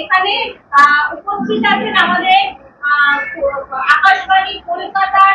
এখানে উপস্থিত আছেন আমাদের আকাশবাণী কলকাতার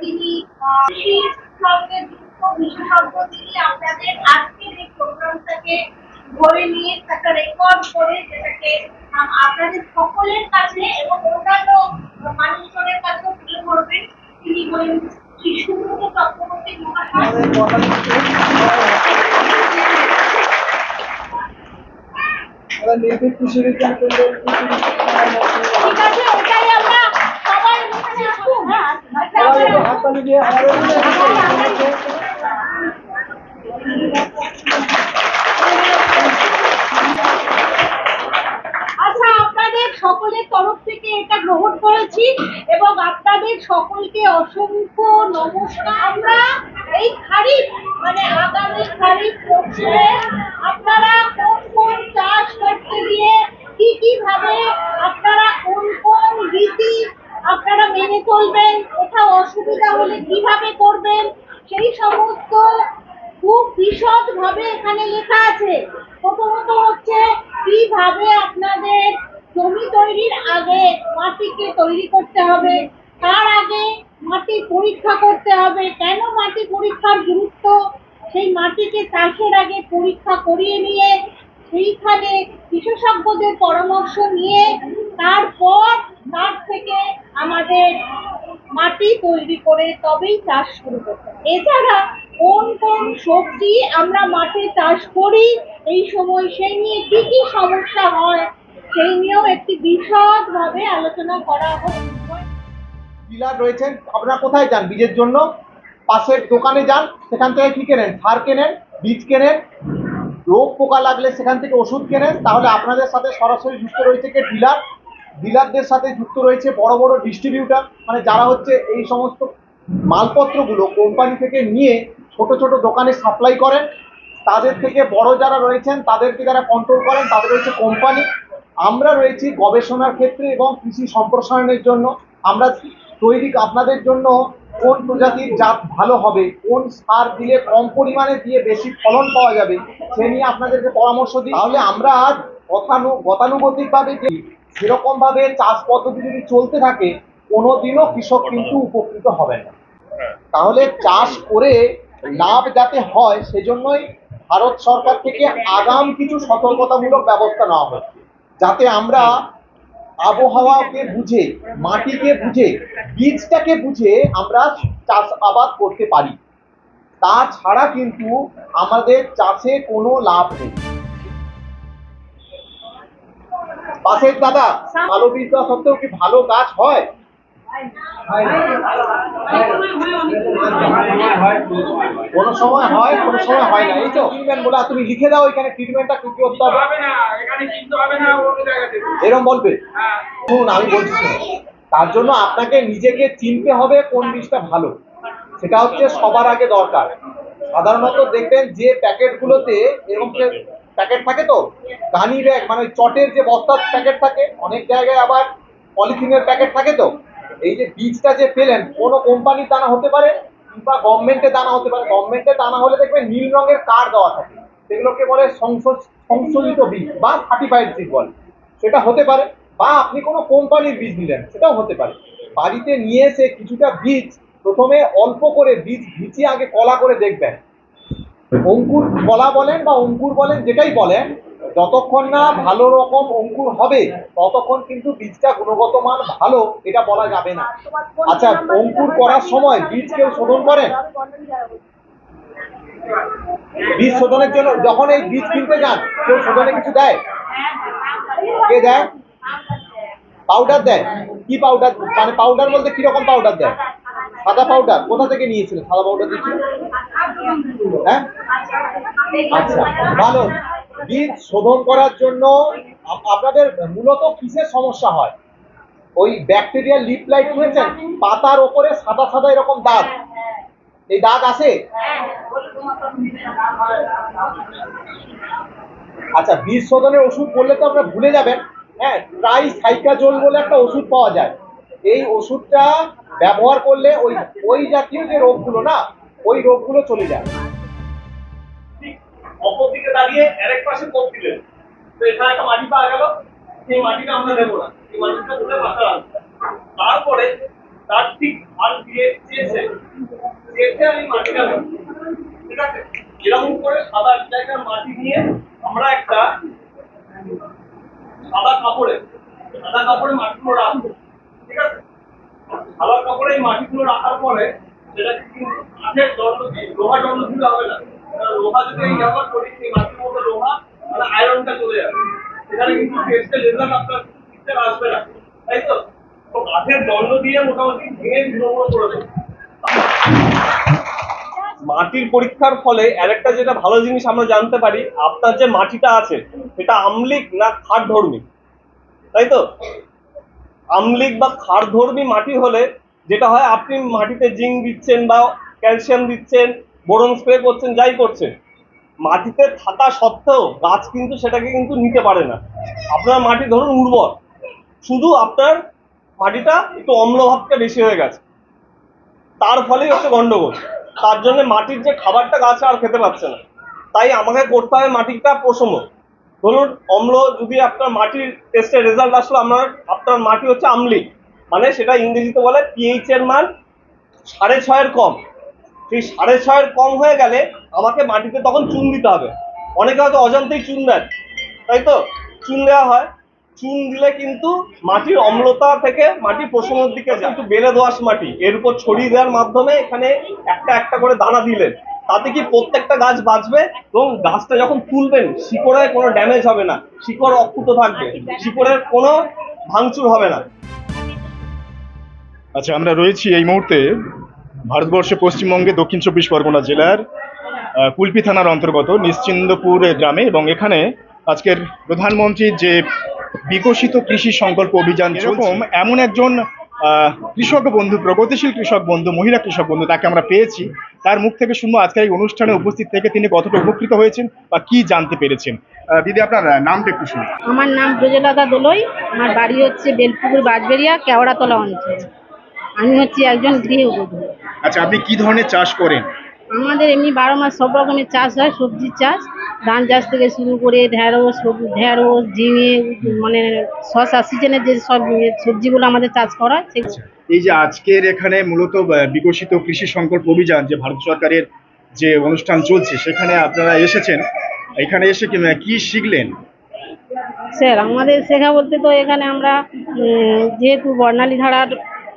যিনি বিশেষজ্ঞ তিনি আপনাদের আজকের এই প্রোগ্রামটাকে ধরে নিয়ে একটা রেকর্ড করে যেটাকে আপনাদের সকলের কাছে এবং অন্যান্য মানুষজনের কাছেও তুলে ধরবেন। তিনি হলেন শ্রী সুব্রত চক্রবর্তী মহাশয়। ঠিক আছে এটাই আমরা হ্যাঁ হাততালি দিয়ে আচ্ছা আপনাদের সকলের তরফ থেকে এটা গ্রহণ করেছি এবং আপনাদের সকলকে অসংখ্য নমস্কার। আমরা এই খারিফ মানে আগামী খারিফ মরশুমে আপনারা কোন কোন চাষ করতে গিয়ে কি কি ভাবে আপনারা কোন কোন রীতি আপনারা মেনে চলবেন কোথাও অসুবিধা হলে কীভাবে করবেন সেই সমস্ত খুব বিশদ ভাবে এখানে লেখা আছে প্রথমত হচ্ছে কীভাবে আপনাদের জমি তৈরির আগে মাটিকে তৈরি করতে হবে। তার আগে মাটি পরীক্ষা করতে হবে। কেন মাটি পরীক্ষার গুরুত্ব? সেই মাটিকে চাষের আগে পরীক্ষা করিয়ে নিয়ে সেইখানে বিশেষজ্ঞদের পরামর্শ নিয়ে তারপর তার থেকে আমাদের মাটি তৈরি করে তবেই চাষ শুরু করতে এছাড়া কোন কোন সবজি আমরা মাঠে চাষ করি, এই সময় সেই নিয়ে কি কি সমস্যা হয় সেই নিয়েও একটি বিশদ ভাবে আলোচনা করা হোক। ডিলার রয়েছেন, আপনারা কোথায় যান বীজের জন্য? পাশের দোকানে যান, সেখান থেকে কি কেনেন? সার কেনেন, বীজ কেনেন? রোগ পোকা লাগলে সেখান থেকে ওষুধ কেনেন? তাহলে আপনাদের সাথে সরাসরি যুক্ত রয়েছে কে ডিলার? ডিলারদের সাথে যুক্ত রয়েছে বড় বড় ডিস্ট্রিবিউটার মানে যারা হচ্ছে এই সমস্ত মালপত্রগুলো কোম্পানি থেকে নিয়ে ছোট ছোট দোকানে সাপ্লাই করেন। তাদের থেকে বড় যারা রয়েছেন, তাদেরকে যারা কন্ট্রোল করেন, তাদের রয়েছে কোম্পানি। আমরা রয়েছি গবেষণার ক্ষেত্রে এবং কৃষি সম্প্রসারণের জন্য। আমরা তৈরি আপনাদের জন্য কোন প্রজাতির জাত ভালো হবে, কোন সার দিলে কম পরিমাণে দিয়ে বেশি ফলন পাওয়া যাবে, সে নিয়ে আপনাদেরকে পরামর্শ দিই। তাহলে আমরা আজ গতানু, গতানুগতিকভাবে যে সেরকম ভাবে চাষ পদ্ধতি যদি চলতে থাকে, কোনোদিনও কৃষক কিন্তু উপকৃত হবে না। তাহলে চাষ করে লাভ যাতে হয়, সেজন্যই ভারত সরকার থেকে আগাম কিছু সতর্কতামূলক ব্যবস্থা নেওয়া হচ্ছে যাতে আমরা আবহাওয়াকে বুঝে মাটিকে বুঝে বীজটাকে বুঝে আমরা চাষ আবাদ করতে পারি। তাছাড়া কিন্তু আমাদের চাষে কোনো লাভ নেই। পাশের দাদা ভালো বীজ দেওয়া সত্ত্বেও কি ভালো গাছ হয়? কোনো সময় হয় কোনো সময় হয় না এই তো। ট্রিটমেন্ট বলে তুমি লিখে দাও এখানে ট্রিটমেন্টটা কি কি করতে হবে? হবে না এখানে কিনতে হবে না অন্য জায়গাতে এরকম বলবে? হ্যাঁ। শুনুন আমি বলছি তার জন্য আপনাকে নিজেকে চিনতে হবে কোন বীজটা ভালো। সেটা হচ্ছে সবার আগে দরকার। সাধারণত দেখবেন যে প্যাকেটগুলোতে এরকম প্যাকেট থাকে তো গানি ব্যাগ মানে চটের যে বস্তার প্যাকেট থাকে অনেক জায়গায় আবার পলিথিনের প্যাকেট থাকে তো। এই যে বীজটা যে পেলেন, কোনো কোম্পানির দানা হতে পারে কিংবা গভর্নমেন্টের দানা হতে পারে। গভর্নমেন্টের দানা হলে দেখবেন নীল রঙের কার দেওয়া থাকে। সেগুলোকে বলে সংশোধিত বীজ বা সার্টিফাইড বীজ বলে। সেটা হতে পারে বা আপনি কোনো কোম্পানির বীজ নিলেন, সেটাও হতে পারে। বাড়িতে নিয়ে এসে কিছুটা বীজ, প্রথমে অল্প করে বীজ ভিজিয়ে আগে কলা করে দেখবেন। অঙ্কুর কলা বলেন বা অঙ্কুর বলেন, যেটাই বলেন যতক্ষণ না ভালো রকম অঙ্কুর হবে, ততক্ষণ কিন্তু বীজটা গুণগত মান ভালো, এটা বলা যাবে না। আচ্ছা অঙ্কুর করার সময় বীজ কেউ শোধন করেন? বীজ শোধনের জন্য, যখন এই বীজ কিনতে যান, কেউ শোধনে কিছু দেয়? কে দেয়? পাউডার দেয়। কি পাউডার? মানে পাউডার বলতে কীরকম পাউডার দেয়? সাদা পাউডার। কোথা থেকে নিয়েছিলেন? সাদা পাউডার দিয়েছিল হ্যাঁ? আচ্ছা ভালো। বীজ শোধন করার জন্য আপ- আপনাদের মূলত কিসের সমস্যা হয়? ওই ব্যাকটেরিয়াল লিপ লাইট শুনেছেন? পাতার ওপরে সাদা সাদা এরকম দাগ। এই দাগ আছে? আচ্ছা বীজ শোধনের ওষুধ বললে তো আপনারা ভুলে যাবেন। হ্যাঁ ট্রাই সাইকাজোল বলে একটা ওষুধ পাওয়া যায়। এই ওষুধটা ব্যবহার করলে ওই ওই জাতীয় যে রোগগুলো না, ওই রোগগুলো চলে যায়। অপর দিকে দাঁড়িয়ে আরেক পাশে কোপ দিলেন। তো এখানে একটা মাটি পাওয়া গেল। সেই মাটিটা আমরা দেবো না। সেই মাটিটা তুলে পাশে তারপরে তার ঠিক আর দিয়ে চেয়েছে চেয়েছে আমি মাটিটা ঠিক আছে? এরকম করে সাদা জায়গার মাটি নিয়ে আমরা একটা সাদা কাপড়ে সাদা কাপড়ে মাটিগুলো রাখব। ঠিক আছে? সাদা কাপড়ে এই মাটিগুলো রাখার পরে সেটাকে কিন্তু কাঠের দণ্ড দিয়ে লোহা দণ্ড দিলে হবে না। লোহা যদি ব্যবহার করি, সেই মাটির মধ্যে লোহা মানে আয়রনটা চলে যাবে। কিন্তু আপনার আসবে না। তাই তো? তো কাঠের দণ্ড দিয়ে মোটামুটি ভেঙে করে দেবো। মাটির পরীক্ষার ফলে আরেকটা যেটা ভালো জিনিস আমরা জানতে পারি, আপনার যে মাটিটা আছে, সেটা আমলিক না খাটধর্মী তাই তো? আমলিক বা ক্ষারধর্মী মাটি হলে যেটা হয়, আপনি মাটিতে জিঙ্ক দিচ্ছেন বা ক্যালসিয়াম দিচ্ছেন বোরন স্প্রে করছেন, যাই করছেন। মাটিতে থাকা সত্ত্বেও গাছ কিন্তু সেটাকে কিন্তু নিতে পারে না। আপনার মাটি ধরুন উর্বর। শুধু আপনার মাটিটা একটু অম্লভাবটা বেশি হয়ে গেছে। তার ফলেই হচ্ছে গন্ডগোল। তার জন্য মাটির যে খাবারটা গাছ আর খেতে পাচ্ছে না। তাই আমাকে করতে হবে মাটিটা প্রশম। ধরুন অম্ল যদি আপনার মাটির টেস্টের রেজাল্ট আসলো, আপনার আপনার মাটি হচ্ছে আমলিক মানে সেটা ইংরেজিতে বলে পিএইচ এর মান সাড়ে ছয়ের কম। সেই সাড়ে ছয়ের কম হয়ে গেলে আমাকে মাটিতে তখন চুন দিতে হবে। অনেকে হয়তো অজান্তেই চুন দেন, তাই তো? চুন দেওয়া হয়। চুন দিলে কিন্তু মাটির অম্লতা থেকে মাটি প্রশমের দিকে যায়। একটু বেলে দোয়াশ মাটি, এর উপর ছড়িয়ে দেওয়ার মাধ্যমে এখানে একটা একটা করে দানা দিলেন। তাতে কি প্রত্যেকটা গাছ বাঁচবে এবং গাছটা যখন তুলবেন, শিকড়ে কোনো ড্যামেজ হবে না। শিকড় অক্ষুত থাকবে, শিকড়ের কোনো ভাঙচুর হবে না। আচ্ছা আমরা রয়েছি এই মুহূর্তে ভারতবর্ষে পশ্চিমবঙ্গে দক্ষিণ চব্বিশ পরগনা জেলার আহ, কুলপি থানার অন্তর্গত নিশ্চিন্দপুর গ্রামে এবং এখানে আজকের প্রধানমন্ত্রীর যে বিকশিত কৃষি সংকল্প অভিযান এরকম এমন একজন আহ, কৃষক বন্ধু প্রগতিশীল কৃষক বন্ধু মহিলা কৃষক বন্ধু তাকে আমরা পেয়েছি। তার মুখ থেকে শুনব আজকের এই অনুষ্ঠানে উপস্থিত থেকে তিনি কতটা উপকৃত হয়েছেন বা কি জানতে পেরেছেন। আহ, দিদি আপনার নামটা একটু শুনি আমার নাম ব্রজলতা দোলই আমার বাড়ি হচ্ছে বেলপুকুর বাজবেরিয়া কেওড়াতলা অঞ্চল। আমি হচ্ছি একজন গৃহবধূ। আচ্ছা আপনি কি ধরনের চাষ করেন? আমাদের এমনি বারো মাস সব রকমের চাষ হয় সবজির চাষ। ধান চাষ থেকে শুরু করে ঢেঁড়স সবজি ঢেঁড়স ঝিঙে মানে শশা সিজনের যে সব সবজিগুলো আমাদের চাষ করা হয় এই যে আজকের এখানে মূলত বিকশিত কৃষি সংকল্প অভিযান যে ভারত সরকারের যে অনুষ্ঠান চলছে সেখানে আপনারা এসেছেন। এখানে এসে কি কি শিখলেন? স্যার আমাদের শেখা বলতে তো এখানে আমরা যেহেতু বর্ণালী ধারার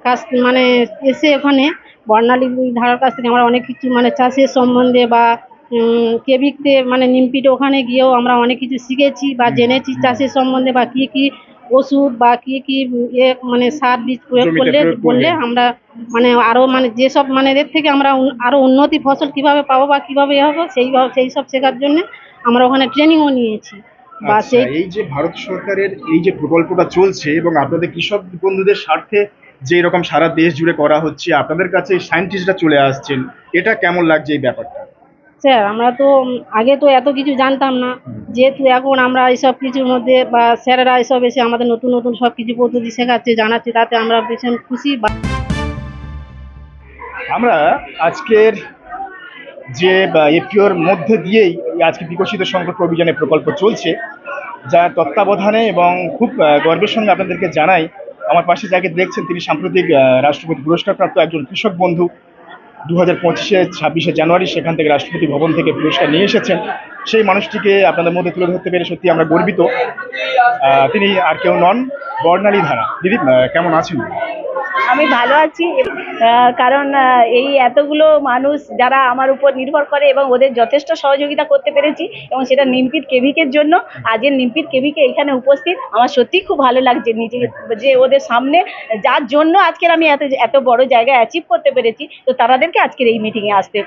কাছ মানে এসে ওখানে বর্ণালী ধারার কাছ থেকে আমরা অনেক কিছু মানে চাষের সম্বন্ধে বা উম, কেভিকতে মানে নিমপিটে ওখানে গিয়েও আমরা অনেক কিছু শিখেছি বা জেনেছি চাষের সম্বন্ধে বা কী কী ওষুধ বা কী কী ইয়ে মানে সার বীজ প্রয়োগ করলে করলে। আমরা মানে আরও মানে যেসব মানে এদের থেকে আমরা আরও উন্নতি ফসল কীভাবে পাবো বা কীভাবে ইয়ে হবে সেই সেই সব শেখার জন্য আমরা ওখানে ট্রেনিংও নিয়েছি বা আচ্ছা, সেই এই যে ভারত সরকারের এই যে প্রকল্পটা চলছে এবং আপনাদের কৃষক বন্ধুদের স্বার্থে যে এরকম সারা দেশ জুড়ে করা হচ্ছে আপনাদের কাছে সায়েন্টিস্টরা চলে আসছেন এটা কেমন লাগছে এই ব্যাপারটা? স্যার আমরা তো আগে তো এত কিছু জানতাম না। যেহেতু এখন আমরা এইসব কিছুর মধ্যে বা স্যারেরা এসব এসে আমাদের নতুন নতুন সব কিছু পদ্ধতি শেখাচ্ছে জানাচ্ছে তাতে আমরা ভীষণ খুশি আমরা আজকের যে এফটিওর মধ্যে দিয়েই আজকে বিকশিত সংকল্প অভিযানের প্রকল্প চলছে যার তত্ত্বাবধানে এবং খুব গর্বের সঙ্গে আপনাদেরকে জানাই আমার পাশে যাকে দেখছেন তিনি সাম্প্রতিক রাষ্ট্রপতি পুরস্কারপ্রাপ্ত একজন কৃষক বন্ধু। দু হাজার পঁচিশে ছাব্বিশে জানুয়ারি সেখান থেকে রাষ্ট্রপতি ভবন থেকে পুরস্কার নিয়ে এসেছেন। সেই মানুষটিকে আপনাদের মধ্যে তুলে ধরতে পেরে সত্যি আমরা গর্বিত। তিনি আর কেউ নন বর্ণালী ধারা দিদি কেমন আছেন? আমি ভালো আছি কারণ এই এতগুলো মানুষ যারা আমার উপর নির্ভর করে এবং ওদের যথেষ্ট সহযোগিতা করতে পেরেছি এবং সেটা নিমপিট কেভিকের জন্য আজকের নিমপিট কেভিকে এখানে উপস্থিত আমার সত্যিই খুব ভালো লাগছে নিজে যে ওদের সামনে যার জন্য আজকের আমি এত এত বড় জায়গায় অ্যাচিভ করতে পেরেছি তো তাদেরকে আজকের এই মিটিংয়ে আসতে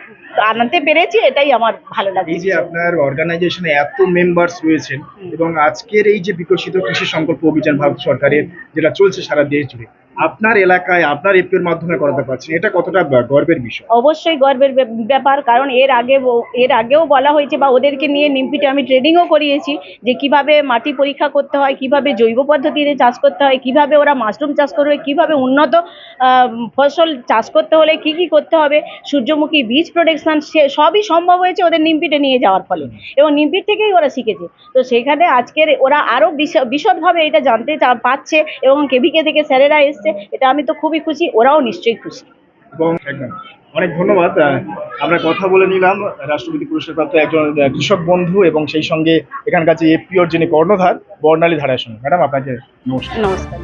আনতে পেরেছি এটাই আমার ভালো লাগছে। এই যে আপনার অর্গানাইজেশনে এত মেম্বার্স রয়েছেন এবং আজকের এই যে বিকশিত কৃষি সংকল্প অভিযান ভারত সরকারের যেটা চলছে সারা দেশ জুড়ে আপনার এলাকায়, আপনার এপিওর মাধ্যমে করাতে পারছেন, এটা কতটা গর্বের বিষয়? অবশ্যই গর্বের ব্যাপ- ব্যাপার, কারণ এর আগে এর আগেও বলা হয়েছে বা ওদেরকে নিয়ে নিমপিটে আমি ট্রেনিংও করিয়েছি যে কীভাবে মাটি পরীক্ষা করতে হয়, কীভাবে জৈব পদ্ধতিতে চাষ করতে হয়, কীভাবে ওরা মাশরুম চাষ করবে, কীভাবে উন্নত ফসল চাষ করতে হলে কি কি করতে হবে, সূর্যমুখী বীজ প্রোটেকশন সে সবই সম্ভব হয়েছে ওদের নিমপিটে নিয়ে যাওয়ার ফলে। এবং নিমপিট থেকেই ওরা শিখেছে। তো সেখানে আজকের ওরা আরও বিশদভাবে এটা জানতে পাচ্ছে এবং কেভিকে থেকে স্যারেরা এসছে। এটা আমি তো খুবই খুশি ওরাও নিশ্চয়ই খুশি। একদম। অনেক ধন্যবাদ। আমরা কথা বলে নিলাম রাষ্ট্রপতি পুরস্কার প্রাপ্ত একজন কৃষক বন্ধু এবং সেই সঙ্গে এখানকার যে এপিওর যিনি কর্ণধার বর্ণালী ধারায় সঙ্গে ম্যাডাম আপনাকে নমস্কার। নমস্কার।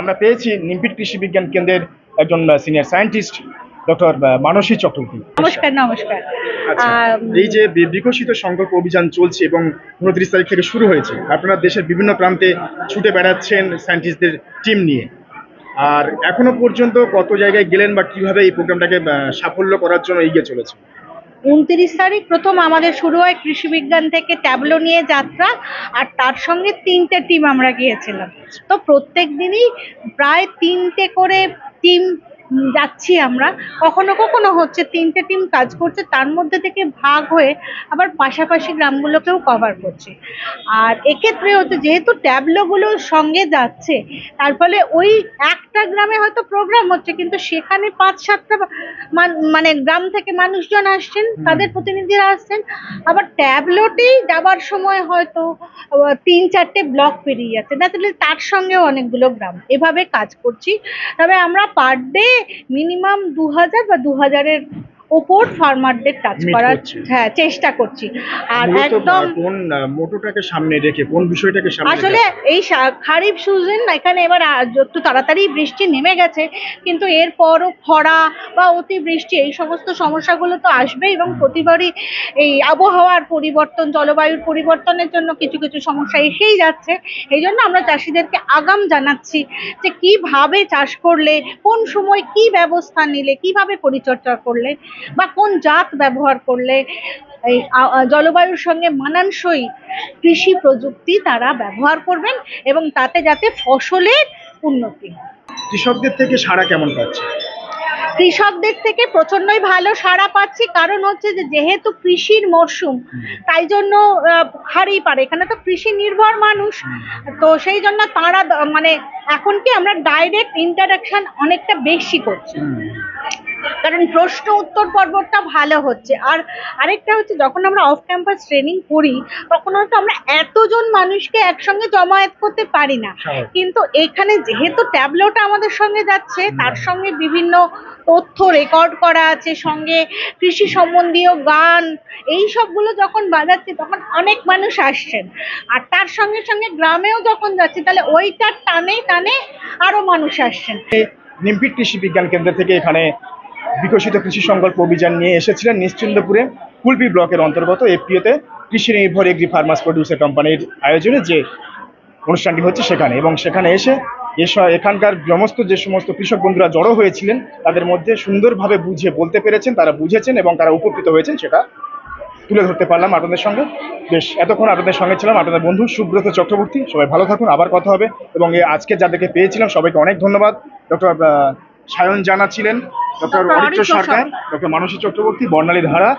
আমরা পেয়েছি নিম্পিট কৃষি বিজ্ঞান কেন্দ্রের একজন senior scientist doctor Manasi Chakraborty. নমস্কার নমস্কার। আচ্ছা এই যে বিকশিত সংকল্প অভিযান চলছে এবং উনত্রিশ তারিখ থেকে শুরু হয়েছে আপনারা দেশের বিভিন্ন প্রান্তে ছুটে বেড়াচ্ছেন সায়েন্টিস্টদের টিম নিয়ে। আর এখনও পর্যন্ত কত জায়গায় গেলেন বা কীভাবে এই প্রোগ্রামটাকে সাফল্য করার জন্য এগিয়ে চলেছে উনত্রিশ তারিখ প্রথম আমাদের শুরু হয় কৃষি বিজ্ঞান থেকে ট্যাবলো নিয়ে যাত্রা আর তার সঙ্গে তিনটে টিম আমরা গিয়েছিলাম। তো প্রত্যেক দিনই প্রায় তিনটে করে টিম যাচ্ছি আমরা। কখনো কখনো হচ্ছে তিনটে টিম কাজ করছে তার মধ্যে থেকে ভাগ হয়ে আবার পাশাপাশি গ্রামগুলোকেও কভার করছে। আর এক্ষেত্রে হচ্ছে যেহেতু ট্যাবলোগুলোর সঙ্গে যাচ্ছে তার ফলে ওই একটা গ্রামে হয়তো প্রোগ্রাম হচ্ছে কিন্তু সেখানে পাঁচ সাতটা মান- মানে গ্রাম থেকে মানুষজন আসছেন তাদের প্রতিনিধিরা আসছেন। আবার ট্যাবলোটেই যাবার সময় হয়তো তিন চারটে ব্লক পেরিয়ে যাচ্ছে। না তাহলে তার সঙ্গেও অনেকগুলো গ্রাম। এভাবে কাজ করছি। তবে আমরা পার ডে মিনিমাম দু হাজার বা দু হাজারের ওপর ফার্মারদের Meet করার হ্যাঁ চেষ্টা করছি। আর একদম কোন মোটোটাকে সামনে রেখে কোন বিষয়টাকে সামনে আসলে এই খারিফ সিজন এখানে এবার একটু তাড়াতাড়ি বৃষ্টি নেমে গেছে কিন্তু এরপরও খরা বা অতিবৃষ্টি এই সমস্ত সমস্যাগুলো তো আসবে এবং প্রতিবারই এই আবহাওয়ার পরিবর্তন জলবায়ুর পরিবর্তনের জন্য কিছু কিছু সমস্যা এসেই যাচ্ছে। এই জন্য আমরা চাষিদেরকে আগাম জানাচ্ছি যে কীভাবে চাষ করলে কোন সময় কি ব্যবস্থা নিলে কীভাবে পরিচর্যা করলে বা কোন জাত ব্যবহার করলে এই জলবায়ুর সঙ্গে মানানসই কৃষি প্রযুক্তি তারা ব্যবহার করবেন এবং তাতে যাতে ফসলের উন্নতি হয়। কৃষকদের থেকে সাড়া কেমন পাচ্ছে কৃষকদের থেকে প্রচন্ডই ভালো সাড়া পাচ্ছি। কারণ হচ্ছে যে যেহেতু কৃষির মরশুম তাই জন্য হারেই পারে। এখানে তো কৃষি নির্ভর মানুষ। তো সেই জন্য তারা মানে এখন কি আমরা ডাইরেক্ট ইন্টারাকশন অনেকটা বেশি করছি। কারণ প্রশ্ন উত্তর পর্বটা ভালো হচ্ছে। আর আরেকটা হচ্ছে যখন আমরা অফ ক্যাম্পাস ট্রেনিং করি তখন হয়তো আমরা এতজন মানুষকে একসঙ্গে জমায়েত করতে পারি না। কিন্তু এখানে যেহেতু ট্যাবলেটটা আমাদের সঙ্গে যাচ্ছে তার সঙ্গে বিভিন্ন তথ্য রেকর্ড করা আছে সঙ্গে কৃষি সম্বন্ধীয় গান এই সবগুলো যখন বাজাচ্ছে তখন অনেক মানুষ আসছেন। আর তার সঙ্গে সঙ্গে গ্রামেও যখন যাচ্ছে তাহলে ওইটার টানে টানে আরও মানুষ আসছেন। নিমপিট কৃষি বিজ্ঞান কেন্দ্র থেকে এখানে বিকশিত কৃষি সংকল্প অভিযান নিয়ে এসেছিলেন নিশ্চিন্দপুরে কুলপি ব্লকের অন্তর্গত এফপিওতে কৃষি নির্ভর এগ্রি ফার্মার্স প্রডিউসার কোম্পানির আয়োজনে যে অনুষ্ঠানটি হচ্ছে সেখানে। এবং সেখানে এসে এস- এখানকার সমস্ত যে সমস্ত কৃষক বন্ধুরা জড়ো হয়েছিলেন, তাদের মধ্যে সুন্দরভাবে বুঝে বলতে পেরেছেন, তারা বুঝেছেন এবং তারা উপকৃত হয়েছেন, সেটা তুলে ধরতে পারলাম আপনাদের সঙ্গে। বেশ, এতক্ষণ আপনাদের সঙ্গে ছিলাম আপনাদের বন্ধু সুব্রত চক্রবর্তী। সবাই ভালো থাকুন, আবার কথা হবে। এবং আজকে যাদেরকে পেয়েছিলাম, সবাইকে অনেক ধন্যবাদ। ডক্টর সায়ন জানা ছিলেন ডক্টর অরিত্র সরকার ডক্টর মানসী চক্রবর্তী বর্ণালী ধারা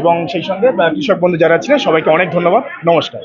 এবং সেই সঙ্গে কৃষক বন্ধু যারা ছিলেন সবাইকে অনেক ধন্যবাদ। নমস্কার।